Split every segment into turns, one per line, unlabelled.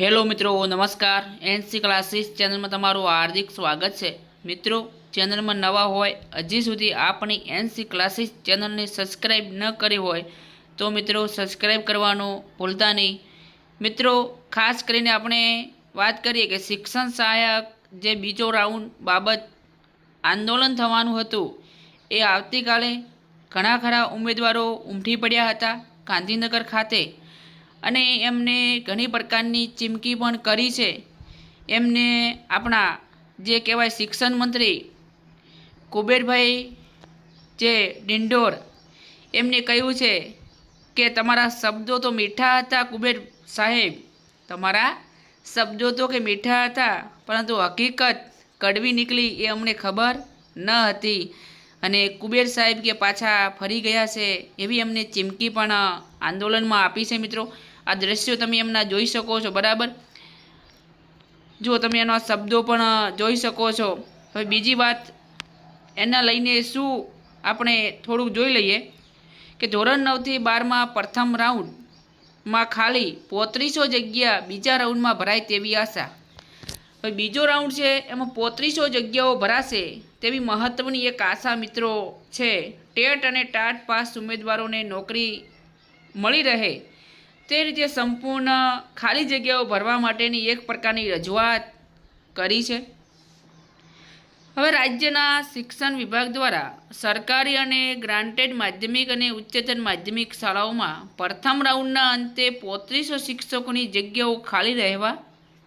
Hello મિત્રો, નમસ્કાર. NC classes ચેનલમાં તમારું હાર્દિક સ્વાગત છે. મિત્રો, ચેનલમાં નવા હોય, હજી સુધી આપણી એનસી ક્લાસીસ ચેનલને સબસ્ક્રાઈબ ન કરી હોય, તો મિત્રો સબસ્ક્રાઈબ કરવાનું ભૂલતા નહીં. મિત્રો, ખાસ કરીને આપણે વાત કરીએ કે શિક્ષણ સહાયક જે બીજો રાઉન્ડ બાબત આંદોલન થવાનું હતું, એ આવતીકાલે ઘણા ખરા ઉમેદવારો ઉમટી પડ્યા હતા ગાંધીનગર ખાતે. અને એમને ઘણી પ્રકારની ચીમકી પણ કરી છે. એમને આપણા જે કહેવાય શિક્ષણ મંત્રી કુબેરભાઈ જે ડિંડોર, એમને કહ્યું છે કે તમારા શબ્દો તો મીઠા હતા કુબેર સાહેબ. તમારા શબ્દો તો કે મીઠા હતા, પરંતુ હકીકત કડવી નીકળી એ અમને ખબર ન હતી. અને કુબેર સાહેબ કે પાછા ફરી ગયા છે એવી અમને ચીમકી પણ આંદોલનમાં આપી છે મિત્રો. આ દ્રશ્યો તમે એમના જોઈ શકો છો, બરાબર? જો તમે એના શબ્દો પણ જોઈ શકો છો. હવે બીજી વાત, એના લઈને શું આપણે થોડુંક જોઈ લઈએ કે ધોરણ નવથી બારમાં પ્રથમ રાઉન્ડમાં ખાલી પોત્રીસો જગ્યા બીજા રાઉન્ડમાં ભરાય તેવી આશા. હવે બીજો રાઉન્ડ છે, એમાં પોત્રીસો જગ્યાઓ ભરાશે તેવી મહત્ત્વની એક આશા મિત્રો છે. ટેટ અને ટાટ પાસ ઉમેદવારોને નોકરી મળી રહે તે રીતે સંપૂર્ણ ખાલી જગ્યાઓ ભરવા માટેની એક પ્રકારની રજૂઆત કરી છે. હવે રાજ્યના શિક્ષણ વિભાગ દ્વારા સરકારી અને ગ્રાન્ટેડ માધ્યમિક અને ઉચ્ચતર માધ્યમિક શાળાઓમાં પ્રથમ રાઉન્ડના અંતે પોત્રીસો શિક્ષકોની જગ્યાઓ ખાલી રહેવા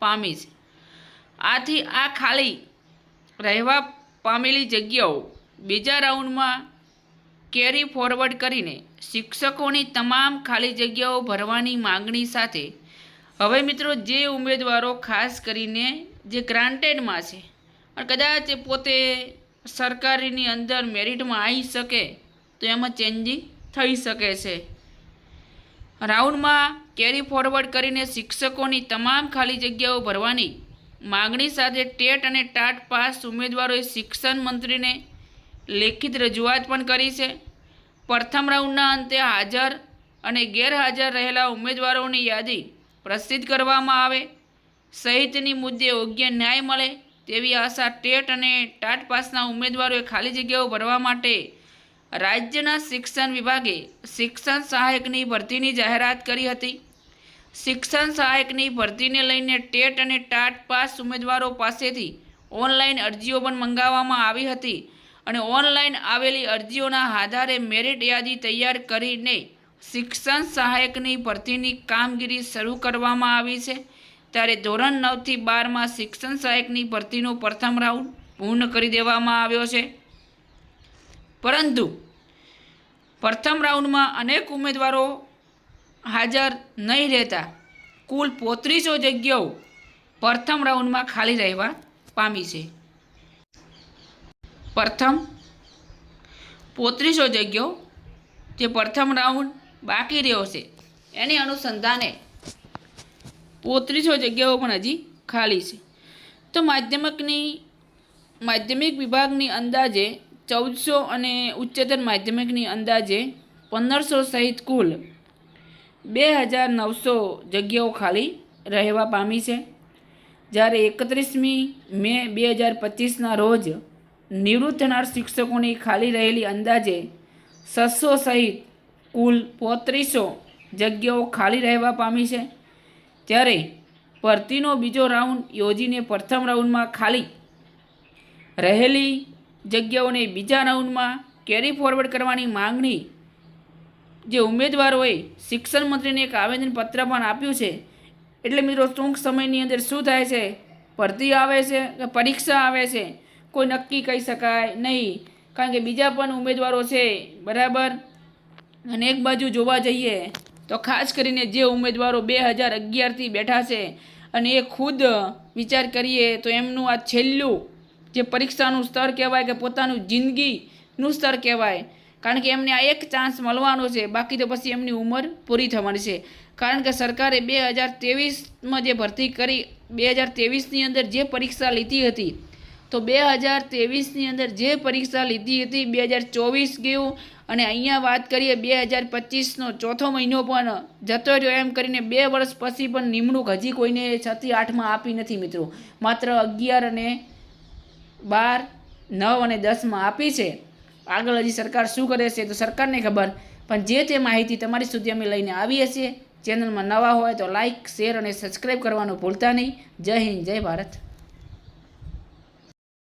પામી છે. આથી આ ખાલી રહેવા પામેલી જગ્યાઓ બીજા રાઉન્ડમાં કેરી ફોરવર્ડ કરીને શિક્ષકોની તમામ ખાલી જગ્યાઓ ભરવાની માંગણી સાથે હવે મિત્રો જે ઉમેદવારો ખાસ કરીને જે ગ્રાન્ટેડમાં છે, અને કદાચ પોતે સરકારીની અંદર મેરિટમાં આવી શકે, તો એમાં ચેન્જિંગ થઈ શકે છે. રાઉન્ડમાં કેરી ફોરવર્ડ કરીને શિક્ષકોની તમામ ખાલી જગ્યાઓ ભરવાની માગણી સાથે ટેટ અને ટાટ પાસ ઉમેદવારોએ શિક્ષણ મંત્રીને લેખિત રજૂઆત પણ કરી છે. પ્રથમ રાઉન્ડના અંતે હાજર અને ગેરહાજર રહેલા ઉમેદવારોની યાદી પ્રસિદ્ધ કરવામાં આવે. સહિતની મુદ્દે યોગ્ય ન્યાય મળે તેવી આશા ટેટ અને ટાટ પાસના ઉમેદવારોએ ખાલી જગ્યાઓ ભરવા માટે રાજ્યના શિક્ષણ વિભાગે શિક્ષણ સહાયકની ભરતીની જાહેરાત કરી હતી. શિક્ષણ સહાયકની ભરતીને લઈને ટેટ અને ટાટ પાસ ઉમેદવારો પાસેથી ઓનલાઈન અરજીઓ પણ મંગાવવામાં આવી હતી. અને ઓનલાઈન આવેલી અરજીઓના આધારે મેરિટ યાદી તૈયાર કરીને શિક્ષણ સહાયકની ભરતીની કામગીરી શરૂ કરવામાં આવી છે. ત્યારે ધોરણ નવથી બારમાં શિક્ષણ સહાયકની ભરતીનો પ્રથમ રાઉન્ડ પૂર્ણ કરી દેવામાં આવ્યો છે. પરંતુ પ્રથમ રાઉન્ડમાં અનેક ઉમેદવારો હાજર નહીં રહેતા. કુલ પોત્રીસો જગ્યાઓ પ્રથમ રાઉન્ડમાં ખાલી રહેવા પામી છે. પ્રથમ પોત્રીસો જગ્યાઓ જે પ્રથમ રાઉન્ડ બાકી રહ્યો છે. એની અનુસંધાને પોત્રીસો જગ્યાઓ પણ હજી ખાલી છે. તો માધ્યમિકની, માધ્યમિક વિભાગની અંદાજે ચૌદસો અને ઉચ્ચતર માધ્યમિકની અંદાજે પંદરસો સહિત કુલ બે હજાર નવસો જગ્યાઓ ખાલી રહેવા પામી છે. જ્યારે એકત્રીસમી મે બે હજાર પચીસના રોજ નિવૃત્ત થનાર શિક્ષકોની ખાલી રહેલી અંદાજે છસો સહિત કુલ પોત્રીસો જગ્યાઓ ખાલી રહેવા પામી છે. ત્યારે ભરતીનો બીજો રાઉન્ડ યોજીને પ્રથમ રાઉન્ડમાં ખાલી રહેલી જગ્યાઓને બીજા રાઉન્ડમાં કેરી ફોરવર્ડ કરવાની માંગણી જે ઉમેદવારોએ શિક્ષણ મંત્રીને એક આવેદનપત્ર પણ આપ્યું છે. એટલે મિત્રો ટૂંક સમયની અંદર શું થાય છે? ભરતી આવે છે કે પરીક્ષા આવે છે? કોઈ નક્કી કહી શકાય નહીં. કારણ કે બીજા પણ ઉમેદવારો છે, બરાબર? અને એક બાજુ જોવા જઈએ, તો ખાસ કરીને જે ઉમેદવારો બે હજાર અગિયારથી બેઠા છે, અને એ ખુદ વિચાર કરીએ, તો એમનું આ છેલ્લું જે પરીક્ષાનું સ્તર કહેવાય કે પોતાનું જિંદગીનું સ્તર કહેવાય. કારણ કે એમને આ એક ચાન્સ મળવાનો છે, બાકી તો પછી એમની ઉંમર પૂરી થવાની છે. કારણ કે સરકારે બે હજાર ત્રેવીસમાં જે ભરતી કરી, બે હજાર ત્રેવીસની અંદર જે પરીક્ષા લીધી હતી તો બે હજાર ત્રેવીસની અંદર જે પરીક્ષા લીધી હતી, બે હજાર ચોવીસ ગયું, અને અહીંયા વાત કરીએ બે હજાર પચીસનો, ચોથો મહિનો પણ જતો રહ્યો એમ કરીને બે વર્ષ પછી પણ નિમણૂક હજી કોઈને છથી આઠમાં આપી નથી મિત્રો. માત્ર અગિયાર અને બાર, નવ અને દસમાં આપી છે. આગળ હજી સરકાર શું કરે છે તો સરકારને ખબર. પણ જે તે માહિતી તમારી સુધી અમે લઈને આવીએ છીએ. ચેનલમાં નવા હોય તો લાઇક શેર અને સબસ્ક્રાઈબ કરવાનું ભૂલતા નહીં. જય હિન્દ, જય ભારત.